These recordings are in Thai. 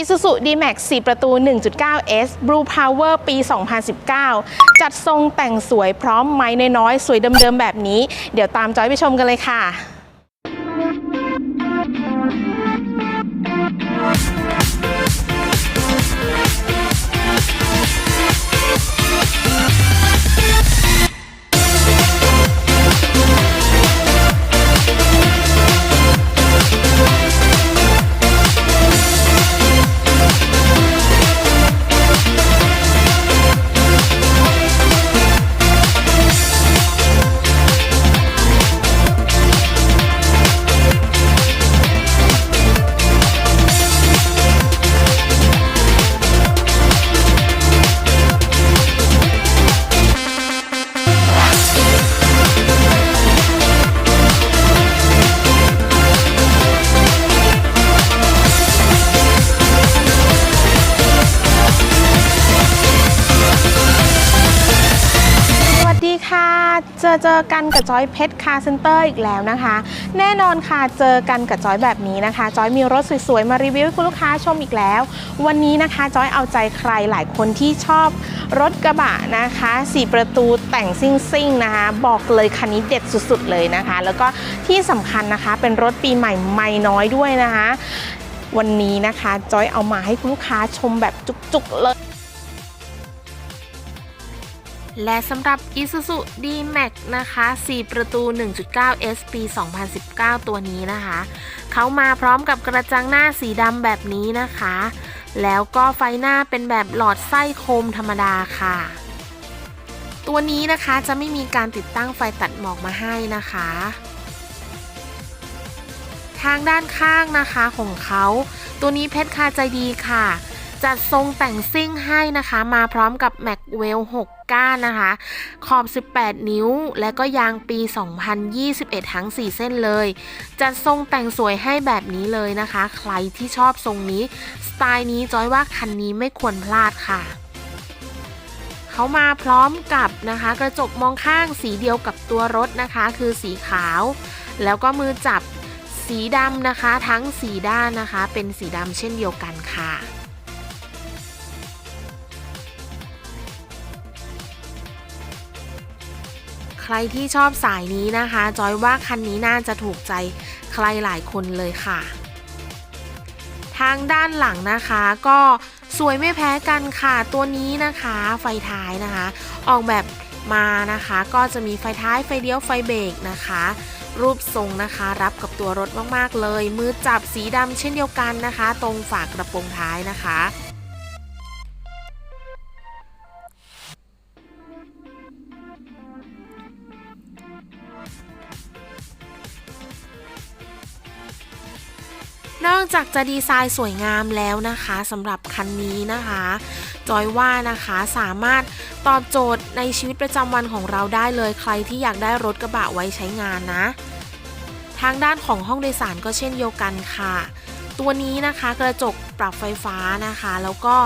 Isuzu D-Max 4 ประตู 1.9S Blue Power ปี 2019 จัดทรงแต่งสวยพร้อมไม้น้อยๆ สวยเดิมๆ แบบนี้ เดี๋ยวตามจอยไปชมกันเลยค่ะ อเจอกันกับจอยเพชรคาร์เซ็นเตอร์อีกแล้วนะคะ แน่นอนค่ะเจอกันกับจอยแบบนี้นะคะ จอยมีรถสวยๆ มารีวิวให้คุณลูกค้าชมอีกแล้ว วันนี้นะคะจอยเอาใจใครหลายคนที่ชอบรถกระบะนะคะ4ประตูแต่งซิ่งๆนะคะ บอกเลยคันนี้เด็ดสุดๆเลยนะคะ แล้วก็ที่สำคัญนะคะเป็นรถปีใหม่ไม่น้อยด้วยนะคะ วันนี้นะคะจอยเอามาให้คุณลูกค้าชมแบบจุกๆเลย และสำหรับ Isuzu D-Max นะคะ 4 ประตู 1.9 S ปี 2019 ตัวนี้นะคะ เขามาพร้อมกับกระจังหน้าสีดำแบบนี้นะคะ แล้วก็ไฟหน้าเป็นแบบหลอดไส้โคมธรรมดาค่ะ ตัวนี้นะคะจะไม่มีการติดตั้งไฟตัดหมอกมาให้นะคะ ทางด้านข้างนะคะของเขา ตัวนี้เพชรคาใจดีค่ะ จัดทรงแต่งซิ่งให้นะคะ มาพร้อมกับ m a c w e l l 6ก้านนะคะ ขอบ 18 นิ้ว และก็ยางปี 2021 ทั้ง 4 เส้นเลย จัดทรงแต่งสวยให้แบบนี้เลยนะคะ ใครที่ชอบทรงนี้ สไตล์นี้จอยว่าคันนี้ไม่ควรพลาดค่ะเขามาพร้อมกับนะคะ กระจกมองข้างสีเดียวกับตัวรถนะคะ คือสีขาว แล้วก็มือจับสีดำนะคะ ทั้งสีด้านนะคะ เป็นสีดำเช่นเดียวกันค่ะ ใครที่ชอบสายนี้นะคะ จอยว่าคันนี้น่าจะถูกใจใครหลายคนเลยค่ะ ทางด้านหลังนะคะก็สวยไม่แพ้กันค่ะ ตัวนี้นะคะไฟท้ายนะคะ ออกแบบมานะคะ ก็จะมีไฟท้ายไฟเลี้ยวไฟเบรกนะคะ รูปทรงนะคะ รับกับตัวรถมากๆเลย มือจับสีดำเช่นเดียวกันนะคะ ตรงฝากระโปรงท้ายนะคะ นอกจากจะดีไซน์สวยงามแล้วนะคะสำหรับคันนี้นะคะ จอยว่านะคะสามารถตอบโจทย์ในชีวิตประจำวันของเราได้เลยใครที่อยากได้รถกระบะไว้ใช้งานนะ ทางด้านของห้องโดยสารก็เช่นเดียวกันค่ะตัวนี้นะคะกระจกปรับไฟฟ้านะคะ แล้วก็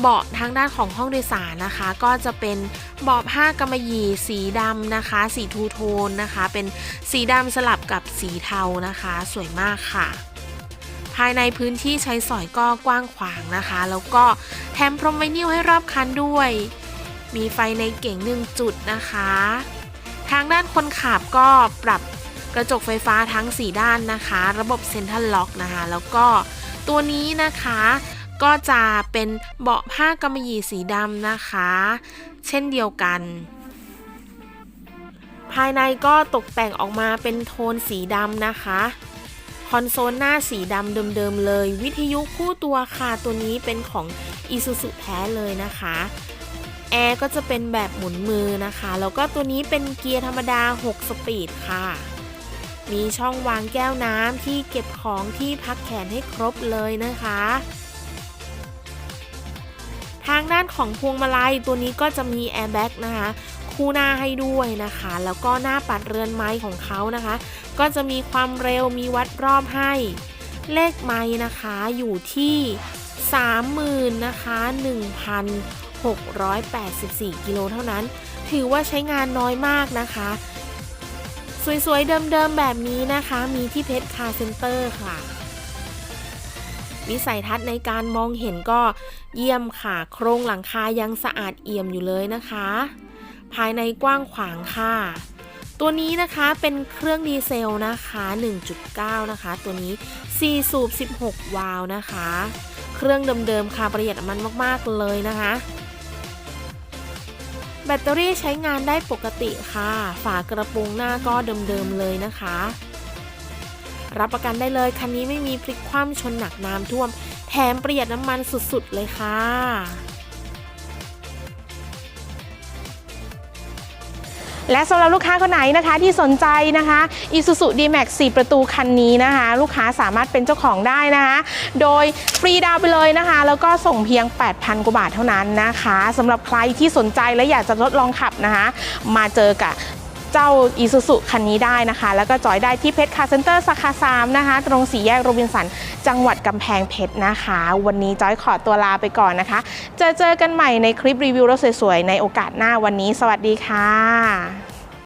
เบาะทางด้านของห้องโดยสารนะคะ ก็จะเป็นเบาะผ้ากำมะหยี่สีดำนะคะ สีทูโทนนะคะ เป็นสีดำสลับกับสีเทานะคะ สวยมากค่ะ ภายในพื้นที่ใช้สอยก็กว้างขวางนะคะ แล้วก็แถมพรมไวนิลให้รอบคันด้วย มีไฟในเก่งหนึ่งจุดนะคะ ทางด้านคนขับก็ปรับกระจกไฟฟ้าทั้ง 4 ด้านนะคะ ระบบเซ็นทรัลล็อกนะคะ แล้วก็ตัวนี้นะคะก็จะเป็นเบาะผ้ากำมะหยี่สีดำนะคะ เช่นเดียวกัน ภายในก็ตกแต่งออกมาเป็นโทนสีดำนะคะ คอนโซลหน้าสีดำเดิมๆเลย วิทยุคู่ตัวค่ะตัวนี้เป็นของ Isuzu แท้เลยนะคะแอร์ก็จะเป็นแบบหมุนมือนะคะ แล้วก็ตัวนี้เป็นเกียร์ธรรมดา 6 สปีดค่ะ มีช่องวางแก้วน้ำที่เก็บของที่พักแขนให้ครบเลยนะคะ ทางด้านของพวงมาลัยตัวนี้ก็จะมีแอร์แบ็กนะคะ คู่หน้าให้ด้วยนะคะ แล้วก็หน้าปัดเรือนไม้ของเขานะคะ ก็จะมีความเร็วมีวัดรอบให้ เลขไม้นะคะอยู่ที่ 30,000นะคะ1,684 กิโลเท่านั้น ถือว่าใช้งานน้อยมากนะคะ สวยๆ เดิมๆ แบบนี้นะคะ มีที่เพชรคาร์เซ็นเตอร์ค่ะวิสัยทัศน์ในการมองเห็นก็เยี่ยมค่ะ โครงหลังคายังสะอาดเอี่ยมอยู่เลยนะคะ ภายในกว้างขวางค่ะ ตัวนี้นะคะเป็นเครื่องดีเซลนะคะ 1.9 นะคะ ตัวนี้ 4 สูบ 16 วาล์วนะคะ เครื่องเดิมๆค่ะประหยัดน้ำมันมากๆเลยนะคะ แบตเตอรี่ใช้งานได้ปกติค่ะ ฝากระโปรงหน้าก็เดิมๆเลยนะคะ รับประกันได้เลยคันนี้ไม่มีพลิกคว่ำชนหนักน้ำท่วม แถมประหยัดน้ำมันสุดๆเลยค่ะ และสำหรับลูกค้าคนไหนนะคะที่สนใจนะคะ Isuzu D-Max 4 ประตูคันนี้นะคะ ลูกค้าสามารถเป็นเจ้าของได้นะคะ โดยฟรีดาวไปเลยนะคะ แล้วก็ส่งเพียง 8,000 กว่าบาทเท่านั้นนะคะสำหรับใครที่สนใจและอยากจะทดลองขับนะคะ มาเจอกับ เจ้าอีซูซุคันนี้ได้นะคะ แล้วก็จอยได้ที่เพชรคาร์เซ็นเตอร์สาขา3นะคะ ตรงสี่แยกโรบินสัน จังหวัดกำแพงเพชรนะคะ วันนี้จอยขอตัวลาไปก่อนนะคะ เจอเจอกันใหม่ในคลิปรีวิวรถสวยๆ ในโอกาสหน้าวันนี้ สวัสดีค่ะ